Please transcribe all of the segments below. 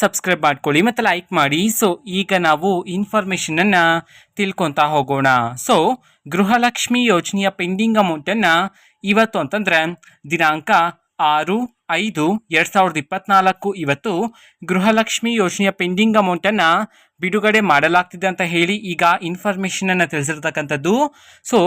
Subscribe ಮಾಡ್ಕೊಳ್ಳಿ ಮತ್ತು like ಮಾಡಿ. ಸೊ ಈಗ ನಾವು ಇನ್ಫಾರ್ಮೇಷನನ್ನು ತಿಳ್ಕೊತಾ ಹೋಗೋಣ. ಸೊ ಗೃಹಲಕ್ಷ್ಮಿ ಯೋಜನೆಯ ಪೆಂಡಿಂಗ್ ಅಮೌಂಟನ್ನು ಇವತ್ತು ಅಂತಂದ್ರೆ ದಿನಾಂಕ ಆರು, ಐದು, ಎರಡು ಸಾವಿರದ ಇಪ್ಪತ್ನಾಲ್ಕು. ಇವತ್ತು ಗೃಹಲಕ್ಷ್ಮಿ ಯೋಜನೆಯ ಪೆಂಡಿಂಗ್ ಅಮೌಂಟನ್ನು ಬಿಡುಗಡೆ ಮಾಡಲಾಗ್ತಿದೆ ಅಂತ ಹೇಳಿ ಈಗ ಇನ್ಫಾರ್ಮೇಷನನ್ನು ತಿಳಿಸಿರ್ತಕ್ಕಂಥದ್ದು. ಸೊ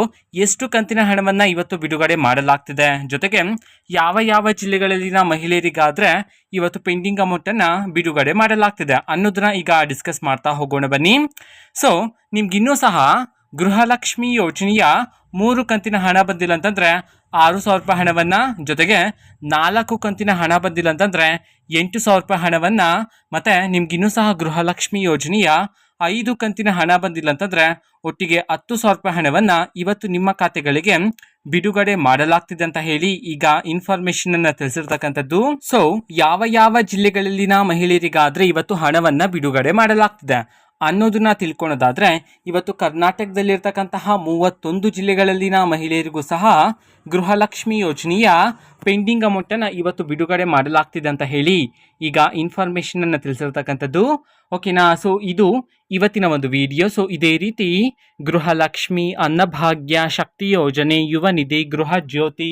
ಎಷ್ಟು ಕಂತಿನ ಹಣವನ್ನು ಇವತ್ತು ಬಿಡುಗಡೆ ಮಾಡಲಾಗ್ತಿದೆ? ಜೊತೆಗೆ ಯಾವ ಯಾವ ಜಿಲ್ಲೆಗಳಲ್ಲಿನ ಮಹಿಳೆಯರಿಗಾದರೆ ಇವತ್ತು ಪೆಂಡಿಂಗ್ ಅಮೌಂಟನ್ನು ಬಿಡುಗಡೆ ಮಾಡಲಾಗ್ತಿದೆ ಅನ್ನೋದನ್ನ ಈಗ ಡಿಸ್ಕಸ್ ಮಾಡ್ತಾ ಹೋಗೋಣ ಬನ್ನಿ. ಸೊ ನಿಮ್ಗಿನ್ನೂ ಸಹ ಗೃಹಲಕ್ಷ್ಮಿ ಯೋಜನೆಯ ಮೂರು ಕಂತಿನ ಹಣ ಬಂದಿಲ್ಲ ಅಂತಂದರೆ ಆರು ಸಾವಿರ ರೂಪಾಯಿ ಹಣವನ್ನು ಜೊತೆಗೆ ನಾಲ್ಕು ಕಂತಿನ ಹಣ ಬಂದಿಲ್ಲ ಅಂತಂದರೆ ಎಂಟು ಸಾವಿರ ರೂಪಾಯಿ ಹಣವನ್ನು ಮತ್ತು ನಿಮ್ಗಿನ್ನೂ ಸಹ ಗೃಹಲಕ್ಷ್ಮಿ ಯೋಜನೆಯ ಐದು ಕಂತಿನ ಹಣ ಬಂದಿಲ್ಲ ಅಂತಂದರೆ ಒಟ್ಟಿಗೆ ಹತ್ತು ಸಾವಿರ ರೂಪಾಯಿ ಹಣವನ್ನು ಇವತ್ತು ನಿಮ್ಮ ಖಾತೆಗಳಿಗೆ ಬಿಡುಗಡೆ ಮಾಡಲಾಗ್ತಿದೆ ಅಂತ ಹೇಳಿ ಈಗ ಇನ್ಫಾರ್ಮೇಶನ್ ಅನ್ನ ತಿಳಿಸಿರ್ತಕ್ಕಂಥದ್ದು. ಸೊ ಯಾವ ಯಾವ ಜಿಲ್ಲೆಗಳಲ್ಲಿನ ಮಹಿಳೆಯರಿಗಾದ್ರೆ ಇವತ್ತು ಹಣವನ್ನ ಬಿಡುಗಡೆ ಮಾಡಲಾಗ್ತಿದೆ? ಅನ್ನೋದನ್ನ ತಿಳ್ಕೊಳ್ಳೋದಾದ್ರೆ ಇವತ್ತು ಕರ್ನಾಟಕದಲ್ಲಿರ್ತಕ್ಕಂತಹ ಮೂವತ್ತೊಂದು ಜಿಲ್ಲೆಗಳಲ್ಲಿನ ಮಹಿಳೆಯರಿಗೂ ಸಹ ಗೃಹಲಕ್ಷ್ಮಿ ಯೋಜನೆಯ ಪೆಂಡಿಂಗ್ ಅಮೌಂಟನ್ನು ಇವತ್ತು ಬಿಡುಗಡೆ ಮಾಡಲಾಗ್ತಿದೆ ಅಂತ ಹೇಳಿ ಈಗ ಇನ್ಫಾರ್ಮೇಷನನ್ನು ತಿಳಿಸಿರ್ತಕ್ಕಂಥದ್ದು. ಓಕೆನಾ ಸೊ ಇದು ಇವತ್ತಿನ ಒಂದು ವಿಡಿಯೋ ಸೊ ಇದೇ ರೀತಿ ಗೃಹಲಕ್ಷ್ಮಿ ಅನ್ನಭಾಗ್ಯ ಶಕ್ತಿ ಯೋಜನೆ ಯುವ ನಿಧಿ ಗೃಹ ಜ್ಯೋತಿ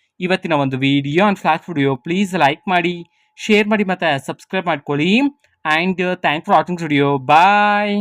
ಇವತ್ತಿನ ಒಂದು video and flat video please like ಮಾಡಿ ಶೇರ್ ಮಾಡಿ ಮತ್ತು ಸಬ್ಸ್ಕ್ರೈಬ್ ಮಾಡ್ಕೊಳ್ಳಿ. And thank for watching studio bye